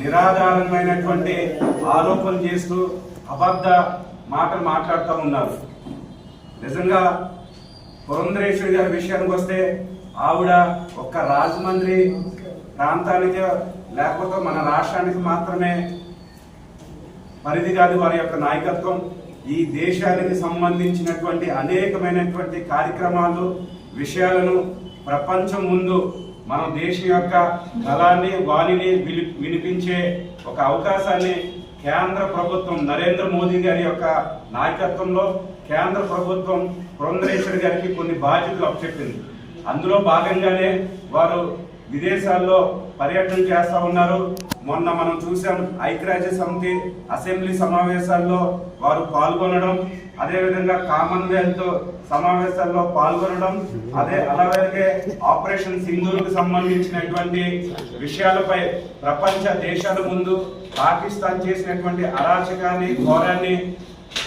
నిరాధారమైనటువంటి ఆరోపణలు చేస్తూ అబద్ధ మాటలు మాట్లాడుతూ ఉన్నారు. నిజంగా పురంధరేశ్వరి గారి విషయానికి వస్తే ఆవిడ ఒక్క రాజమండ్రి ప్రాంతానికి లేకపోతే మన రాష్ట్రానికి మాత్రమే పరిధి కాదు వారి యొక్క నాయకత్వం. ఈ దేశానికి సంబంధించినటువంటి అనేకమైనటువంటి కార్యక్రమాలు విషయాలను ప్రపంచం ముందు మన దేశం యొక్క బలాన్ని వాణిని విలి- వినిపించే ఒక అవకాశాన్ని కేంద్ర ప్రభుత్వం నరేంద్ర మోదీ గారి యొక్క నాయకత్వంలో కేంద్ర ప్రభుత్వం పురంధరేశ్వరి గారికి కొన్ని బాధ్యతలు అప్పచెప్పింది. అందులో భాగంగానే వారు విదేశాల్లో పర్యటన చేస్తూ ఉన్నారు. మొన్న మనం చూసాం ఐక్యరాజ్య సమితి అసెంబ్లీ సమావేశాల్లో వారు పాల్గొనడం అదేవిధంగా కామన్వెల్త్ సమావేశాల్లో పాల్గొనడం అదే అలాగే ఆపరేషన్ సింధూర్కు సంబంధించినటువంటి విషయాలపై ప్రపంచ దేశాల ముందు పాకిస్తాన్ చేసినటువంటి అరాచకాన్ని ఘోరాన్ని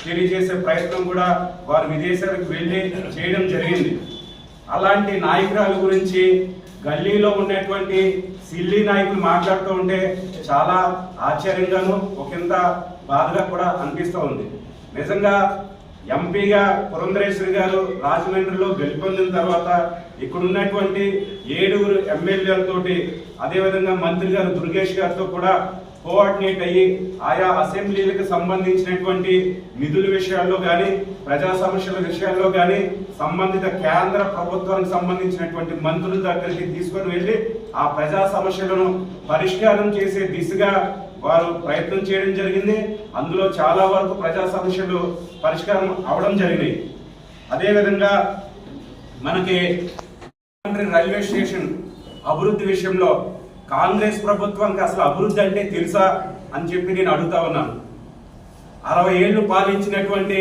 తెలియజేసే ప్రయత్నం కూడా వారు విదేశాలకు వెళ్ళి చేయడం జరిగింది. అలాంటి నాయకురాల గురించి గల్లీలో ఉన్నటువంటి సిల్లీ నాయకులు మాట్లాడుతూ ఉంటే చాలా ఆశ్చర్యంగాను ఒకంత బాధగా కూడా అనిపిస్తూ ఉంది. నిజంగా ఎంపీగా పురంధరేశ్వరి గారు రాజమండ్రిలో గెలుపొందిన తర్వాత ఇక్కడ ఉన్నటువంటి ఏడుగురు ఎమ్మెల్యేలతోటి అదేవిధంగా మంత్రి గారు దుర్గేష్ గారితో కూడా కోఆర్డినేట్ అయ్యి ఆయా అసెంబ్లీలకు సంబంధించినటువంటి నిధుల విషయాల్లో కానీ ప్రజా సమస్యల విషయాల్లో కానీ సంబంధిత కేంద్ర ప్రభుత్వానికి సంబంధించినటువంటి మంత్రుల దగ్గరికి తీసుకొని వెళ్ళి ఆ ప్రజా సమస్యలను పరిష్కారం చేసే దిశగా వారు ప్రయత్నం చేయడం జరిగింది. అందులో చాలా వరకు ప్రజా సమస్యలు పరిష్కారం అవడం జరిగినాయి. అదేవిధంగా మనకి రైల్వే స్టేషన్ అభివృద్ధి విషయంలో కాంగ్రెస్ ప్రభుత్వానికి అసలు అభివృద్ధి అంటే తెలుసా అని చెప్పి నేను అడుగుతా ఉన్నాను. అరవై ఏళ్ళు పాలించినటువంటి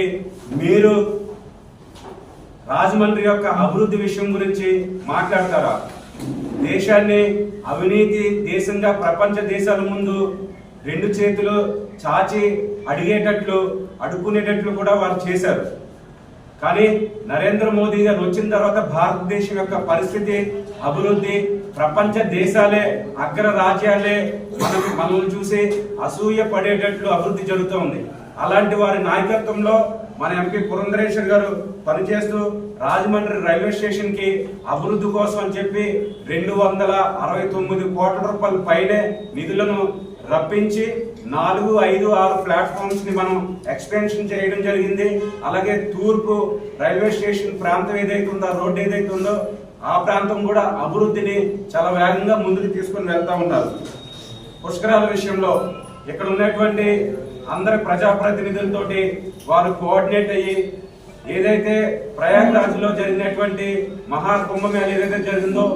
మీరు రాజమండ్రి యొక్క అభివృద్ధి విషయం గురించి మాట్లాడతారా? దేశాన్ని అవినీతి దేశంగా ప్రపంచ దేశాల ముందు రెండు చేతులు చాచి అడిగేటట్లు అడుక్కునేటట్లు కూడా వారు చేశారు. కానీ నరేంద్ర మోదీ గారు వచ్చిన తర్వాత భారతదేశం యొక్క పరిస్థితి అభివృద్ధి ప్రపంచ దేశాలే అగ్ర రాజ్యాలే మనకు మనల్ని చూసి అసూయ పడేటట్లు అభివృద్ధి జరుగుతూ ఉంది. అలాంటి వారి నాయకత్వంలో మన ఎంపీ పురంధరేశ్వర్ గారు పనిచేస్తూ రాజమండ్రి రైల్వే స్టేషన్కి అభివృద్ధి కోసం అని చెప్పి రెండు వందల అరవై తొమ్మిది కోట్ల రూపాయల పైనే నిధులను రప్పించి నాలుగు ఐదు ఆరు ప్లాట్ఫామ్స్ని మనం ఎక్స్టెన్షన్ చేయడం జరిగింది. అలాగే తూర్పు రైల్వే స్టేషన్ ప్రాంతం ఏదైతే ఉందో ఆ రోడ్డు ఏదైతే ఉందో ఆ ప్రాంతం కూడా అభివృద్ధిని చాలా వేగంగా ముందుకు తీసుకొని వెళ్తా ఉన్నారు. పుష్కరాల విషయంలో ఇక్కడ ఉన్నటువంటి అందరి ప్రజాప్రతినిధులతోటి వారు కోఆర్డినేట్ అయ్యి ఏదైతే ప్రయాగ్రాజ్లో జరిగినటువంటి మహాకుంభమేళ ఏదైతే జరిగిందో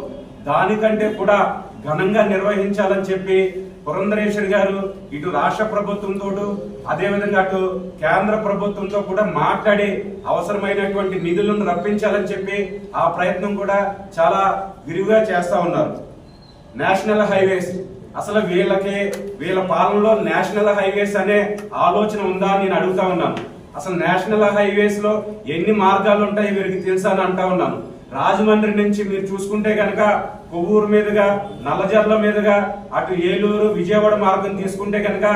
దానికంటే కూడా ఘనంగా నిర్వహించాలని చెప్పి పురంధరేశ్వరి గారు ఇటు రాష్ట్ర ప్రభుత్వంతో అదేవిధంగా అటు కేంద్ర ప్రభుత్వంతో కూడా మాట్లాడి అవసరమైనటువంటి నిధులను రప్పించాలని చెప్పి ఆ ప్రయత్నం కూడా చాలా విరివిగా చేస్తూ ఉన్నారు. నేషనల్ హైవేస్ అసలు వీళ్ళకి వీళ్ళ పాలనలో నేషనల్ హైవేస్ అనే ఆలోచన ఉందా అని నేను అడుగుతా ఉన్నాను. అసలు నేషనల్ హైవేస్లో ఎన్ని మార్గాలు ఉంటాయి వీరికి తెలుసా అని అంటా ఉన్నాను. రాజమండ్రి నుంచి మీరు చూసుకుంటే కనుక కొవ్వూరు మీదుగా నల్లజర్ల మీదుగా అటు ఏలూరు విజయవాడ మార్గం తీసుకుంటే కనుక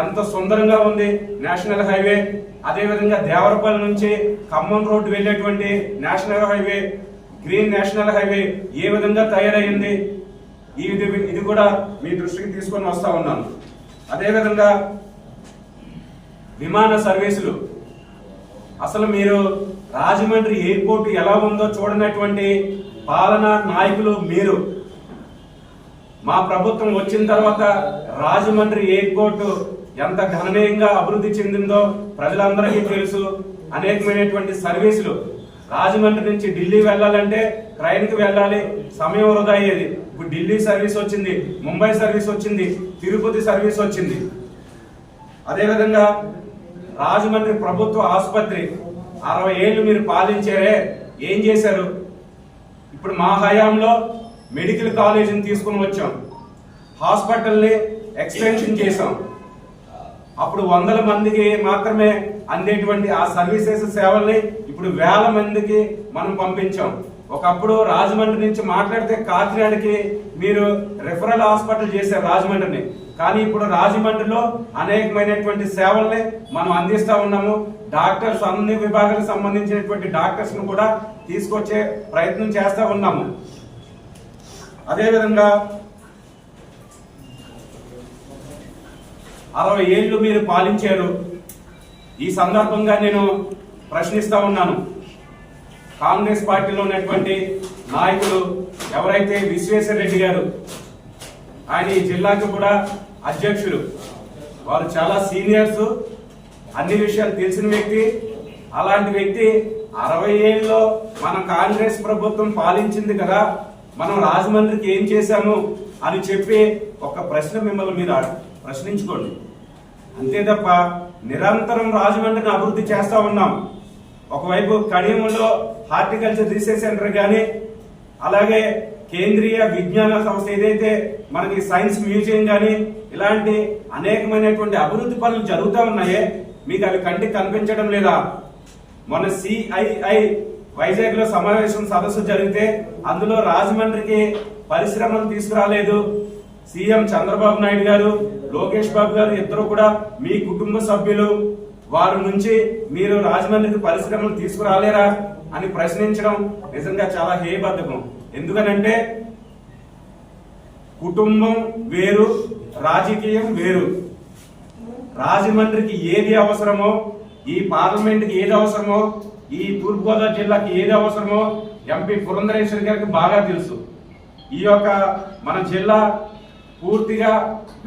ఎంత సుందరంగా ఉంది నేషనల్ హైవే. అదే విధంగా దేవరపల్లి నుంచి ఖమ్మం రోడ్డు వెళ్ళేటువంటి national highway green national highway ఏ విధంగా తయారైంది? ఈ ఇది ఇది కూడా మీ దృష్టికి తీసుకొని వస్తా ఉన్నాను. అదేవిధంగా విమాన సర్వీసులు. అసలు మీరు రాజమండ్రి ఎయిర్పోర్ట్ ఎలా ఉందో చూడనటువంటి పాలనా నాయకులు మీరు. మా ప్రభుత్వం వచ్చిన తర్వాత రాజమండ్రి ఎయిర్పోర్ట్ ఎంత గణనీయంగా అభివృద్ధి చెందిందో ప్రజలందరికీ తెలుసు. అనేకమైనటువంటి సర్వీసులు. రాజమండ్రి నుంచి ఢిల్లీ వెళ్ళాలంటే ట్రైన్కి వెళ్ళాలి. సమయం వృధా అయ్యేది. ఇప్పుడు ఢిల్లీ సర్వీస్ వచ్చింది ముంబై సర్వీస్ వచ్చింది తిరుపతి సర్వీస్ వచ్చింది. అదేవిధంగా రాజమండ్రి ప్రభుత్వ ఆసుపత్రి అరవై ఏళ్ళు మీరు పాలించారే ఏం చేశారు? ఇప్పుడు మా హయాంలో మెడికల్ కాలేజీని తీసుకుని వచ్చాం. హాస్పిటల్ని ఎక్స్టెన్షన్ చేసాం అప్పుడు వందల మందికి మాత్రమే అందేటువంటి ఆ సర్వీసెస్ సేవల్ని ఇప్పుడు వేల మందికి మనం పంపించాం. ఒకప్పుడు రాజమండ్రి నుంచి మాట్లాడితే కాకినాడకి మీరు రెఫరల్ హాస్పిటల్ చేశారు రాజమండ్రిని. కానీ ఇప్పుడు రాజమండ్రిలో అనేకమైనటువంటి సేవల్ని మనం అందిస్తూ ఉన్నాము. డాక్టర్స్ అన్ని విభాగాలకు సంబంధించినటువంటి డాక్టర్స్ను కూడా తీసుకొచ్చే ప్రయత్నం చేస్తూ ఉన్నాము. అదేవిధంగా అరవై ఏళ్ళు మీరు పాలించారు. ఈ సందర్భంగా నేను ప్రశ్నిస్తూ ఉన్నాను. కాంగ్రెస్ పార్టీలో ఉన్నటువంటి నాయకులు ఎవరైతే విశ్వేశ్వర రెడ్డి గారు ఆయన ఈ జిల్లాకు కూడా అధ్యక్షులు వారు చాలా సీనియర్స్. అన్ని విషయాలు తెలిసిన వ్యక్తి. అలాంటి వ్యక్తి అరవై ఏళ్ళలో మన కాంగ్రెస్ ప్రభుత్వం పాలించింది కదా మనం రాజమండ్రికి ఏం చేశాము అని చెప్పి ఒక ప్రశ్న మిమ్మల్ని మీరు ప్రశ్నించుకోండి. అంతే తప్ప నిరంతరం రాజమండ్రిని అభివృద్ధి చేస్తూ ఉన్నాం. ఒకవైపు కడియంలో హార్టికల్చర్ రీసెర్చ్ సెంటర్ కానీ అలాగే కేంద్రీయ విజ్ఞాన సంస్థ ఏదైతే మనకి సైన్స్ మ్యూజియం కానీ ఇలాంటి అనేకమైనటువంటి అభివృద్ధి పనులు జరుగుతూ ఉన్నాయే మీకు అవి కంటికి కనిపించడం లేదా? మన సిఐఐ వైజాగ్లో సమావేశం సదస్సు జరిగితే అందులో రాజమండ్రికి పరిశ్రమలు తీసుకురాలేదు. సీఎం చంద్రబాబు నాయుడు గారు లోకేష్ బాబు గారు ఇద్దరు కూడా మీ కుటుంబ సభ్యులు. వారి నుంచి మీరు రాజమండ్రికి పరిశ్రమలు తీసుకురాలేరా అని ప్రశ్నించడం నిజంగా చాలా హేయబద్ధకం. ఎందుకనంటే కుటుంబం వేరు రాజకీయం వేరు. రాజమండ్రికి ఏది అవసరమో ఈ పార్లమెంట్కి ఏది అవసరమో ఈ తూర్పుగోదావరి జిల్లాకి ఏది అవసరమో ఎంపీ పురంధరేశ్వరి గారికి బాగా తెలుసు. ఈ యొక్క మన జిల్లా పూర్తిగా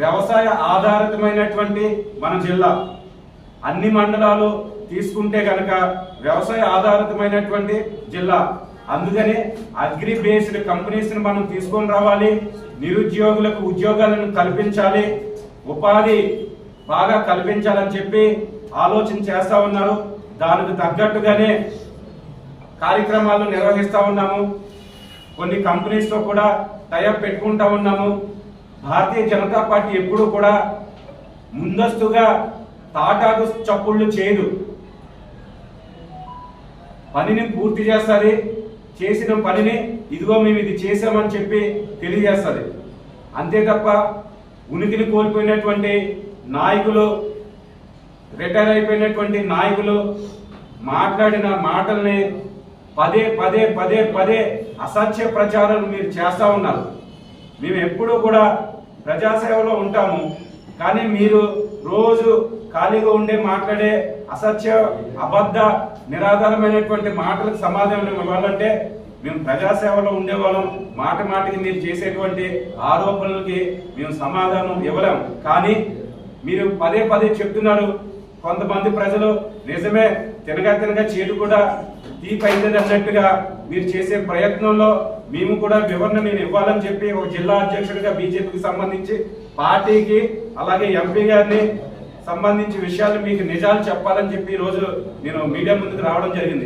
వ్యవసాయ ఆధారితమైనటువంటి మన జిల్లా. అన్ని మండలాలు తీసుకుంటే కనుక వ్యవసాయ ఆధారితమైనటువంటి జిల్లా. అందుకని అగ్రి బేస్డ్ కంపెనీస్ మనం తీసుకొని రావాలి. నిరుద్యోగులకు ఉద్యోగాలను కల్పించాలి. ఉపాధి బాగా కల్పించాలని చెప్పి ఆలోచన చేస్తా ఉన్నారు. దానికి తగ్గట్టుగానే కార్యక్రమాలు నిర్వహిస్తా ఉన్నాము. కొన్ని కంపెనీస్తో కూడా టైప్ పెట్టుకుంటా ఉన్నాము. భారతీయ జనతా పార్టీ ఎప్పుడూ కూడా ముందస్తుగా తాటాకు చప్పుళ్ళు చేయదు. పనిని పూర్తి చేస్తుంది. చేసిన పనిని ఇదిగో మేము ఇది చేసామని చెప్పి తెలియజేస్తుంది. అంతే తప్ప ఉనికిని కోల్పోయినటువంటి నాయకులు రిటైర్ అయిపోయినటువంటి నాయకులు మాట్లాడిన మాటల్ని పదే పదే పదే పదే అసత్య ప్రచారాలు మీరు చేస్తూ ఉన్నారు. మేము ఎప్పుడూ కూడా ప్రజాసేవలో ఉంటాము కానీ మీరు రోజు ఖాళీగా ఉండే మాట్లాడే అసత్య అబద్ధ నిరాధారమైనటువంటి మాటలకు సమాధానం ఇవ్వాలంటే మేము ప్రజాసేవలో ఉండేవాళ్ళం. మాట మాటకి మీరు చేసేటువంటి ఆరోపణలకి మేము సమాధానం ఇవ్వలేం. కానీ మీరు పదే పదే చెప్తున్నారు. కొంతమంది ప్రజలు నిజమే తినగా తినగా చేడు కూడా తీపైందని అన్నట్టుగా మీరు చేసే ప్రయత్నంలో మేము కూడా వివరణ నేను ఇవ్వాలని చెప్పి ఒక జిల్లా అధ్యక్షుడిగా బీజేపీకి సంబంధించి పార్టీకి అలాగే ఎంపీ గారిని సంబంధించి విషయాలు మీకు నిజాలు చెప్పాలని చెప్పి ఈ రోజు నేను మీడియా ముందుకు రావడం జరిగింది.